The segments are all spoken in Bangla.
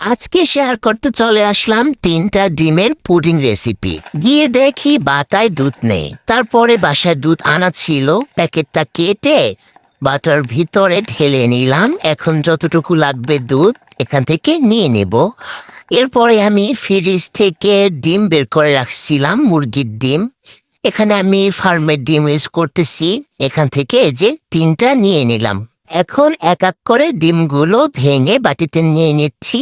আজকে শেয়ার করতে চলে আসলাম তিনটা ডিমের পুডিং রেসিপি গিয়ে দেখি বাতায় দুধ নেই। তারপরে বাসায় দুধ আনা ছিল, প্যাকেটটা কেটে বাটার ভিতরে ঢেলে নিলাম। এখন যতটুকু লাগবে দুধ এখান থেকে নিয়ে নেব। এরপরে আমি ফ্রিজ থেকে ডিম বের করে রাখছিলাম, মুরগির ডিম। এখানে আমি ফার্মের ডিম ইউজ করতেছি। এখান থেকে যে তিনটা নিয়ে নিলাম। এখন এক এক করে ডিমগুলো ভেঙে বাটিতে নিয়ে নিচ্ছি।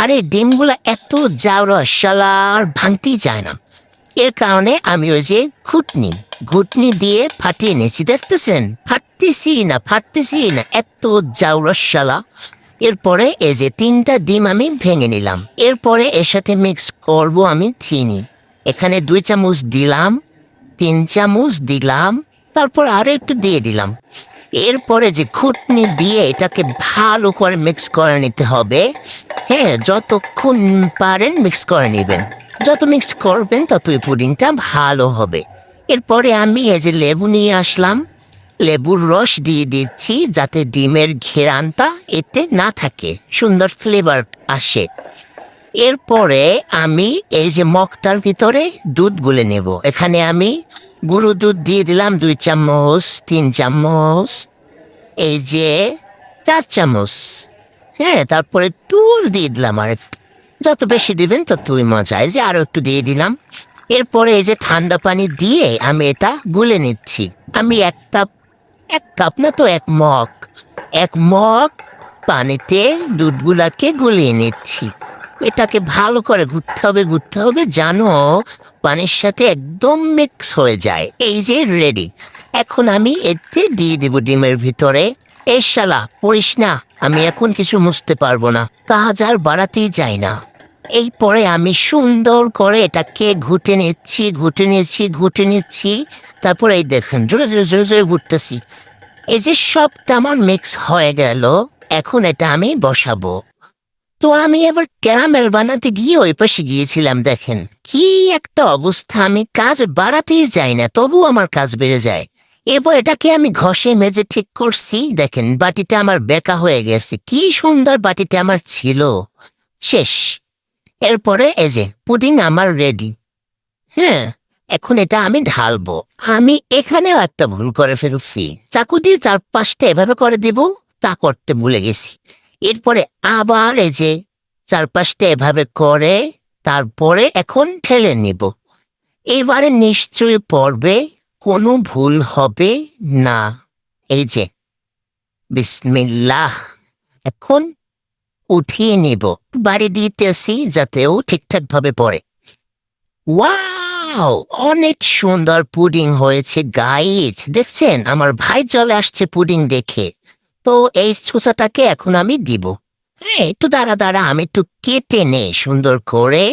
আর এই ডিমগুলো এত জাউরা শালা আর ভাঙতেই যায় না। এর কারণে আমি ওই যে ঘুটনি ঘুটনি দিয়ে ফাটিয়ে নিয়েছি দেখতেছেন? ফাটতেছি না ফাটতেছি না, এত জাউরা শালা। এরপরে এই যে তিনটা ডিম আমি ভেঙে নিলাম। এরপরে এর সাথে মিক্স করব আমি চিনি। এখানে দুই চামচ দিলাম, তিন চামচ দিলাম, তারপর আরও একটু দিয়ে দিলাম। এরপরে যে খুটনি দিয়ে এটাকে ভালো করে মিক্স করে নিতে হবে হ্যাঁ যতক্ষণ পারেন মিক্স করে নেবেন। যত মিক্স করবেন, ততই পুডিংটা ভালো হবে। এরপরে আমি এই যে লেবু নিয়ে আসলাম, লেবুর রস দিয়ে দিচ্ছি যাতে ডিমের ঘেরানটা এতে না থাকে, সুন্দর ফ্লেভার আসে। এরপরে আমি এই যে মগটার ভিতরে দুধ গুলে নেব। এখানে আমি গুঁড়ো দুধ দিয়ে দিলাম দুই চামচ, তিন চামচ, এই যে চার চামচ। হ্যাঁ তারপরে টুল দিয়ে দিলাম আর। যত বেশি দিবেন ততই মজা এই যে আরও একটু দিয়ে দিলাম। এরপরে এই যে ঠান্ডা পানি দিয়ে আমি এটা গুলে নিচ্ছি। আমি এক কাপ এক কাপ না তো এক মগ এক মগ পানিতে দুধগুলাকে গুলিয়ে নিচ্ছি। এটাকে ভালো করে ঘুরতে হবে ঘুরতে হবে, জানো পানির সাথে একদম মিক্স হয়ে যায়। এই যে রেডি এখন আমি এতে দিয়ে দেব ডিমের ভিতরে। এই শালা, পড়িস না, আমি এখন কিছু মুছতে পারব না। কাজ আর বাড়াতেই যাই না। এই পরে আমি সুন্দর করে এটাকে ঘুটে নিচ্ছি ঘুটে নিচ্ছি ঘুটে নিচ্ছি। তারপর এই দেখুন, জোরে জোরে জোরে জোরে ঘুরতেছি। এই যে সবটা আমার মিক্স হয়ে গেল, এখন এটা আমি বসাবো। তো আমি এবার ক্যারামেল বানাতে গিয়ে ওই পাশে গিয়েছিলাম, দেখেন। কি একটা অবস্থা, আমি কাজ বাড়াতেই যাই না তবু আমার কাজ বেড়ে যায়। এবার এটাকে আমি ঘষে মেজে ঠিক করছি, দেখেন, বাটিটা আমার বেকা হয়ে গেছে। কি সুন্দর বাটিটা আমার ছিল। শেষ। এরপরে এই যে পুডিং আমার রেডি হ্যাঁ এখন এটা আমি ঢালবো। আমি এখানেও একটা ভুল করে ফেলছি। চাকু দিয়ে চার পাঁচটা এভাবে করে দিব, তা করতে ভুলে গেছি। এরপরে আবার এই যে চার পাঁচটা এভাবে করে, তারপরে এখন ঠেলে নিব। এবারে নিশ্চয়ই পড়বে, কোনো ভুল হবে না। এই যে, বিসমিল্লাহ, এখন উঠিয়ে নিব। বাড়ি দিতেছি যাতেও ঠিকঠাক ভাবে পড়ে। ওয়াও, অনেক সুন্দর পুডিং হয়েছে গাইজ দেখছেন, আমার ভাই চলে আসছে পুডিং দেখে। তো এই ছুসাটাকে এখন আমি দিব। হ্যাঁ একটু দাঁড়া দাঁড়া, আমি একটু কেটে নেই, সুন্দর করে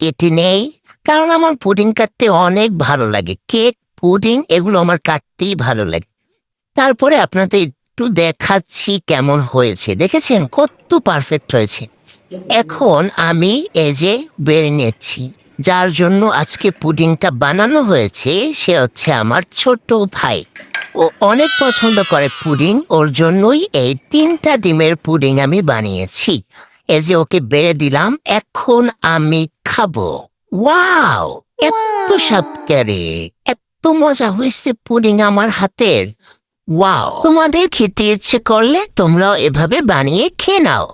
কেটে নেই, কারণ আমার পুডিং কাটতে অনেক ভালো লাগে। কেক, পুডিং, এগুলো আমার কাটতেই ভালো লাগে। তারপরে আপনাদের একটু দেখাচ্ছি কেমন হয়েছে, দেখেছেন? কত পারফেক্ট হয়েছে। এখন আমি এই যে বেড়ে নিচ্ছি যার জন্য আজকে পুডিংটা বানানো হয়েছে, সে হচ্ছে আমার ছোট ভাই। ও অনেক পছন্দ করে পুডিং। ওর জন্যই এই তিনটা ডিমের পুডিং আমি বানিয়েছি। এই যে ওকে বেড়ে দিলাম এখন আমি খাব। ওয়াও! এত সাতকারে এত মজা হয়েছে পুডিং আমার হাতের। ওয়াও! তোমাদের খেতে ইচ্ছে করলে তোমরাও এভাবে বানিয়ে খেয়ে নাও।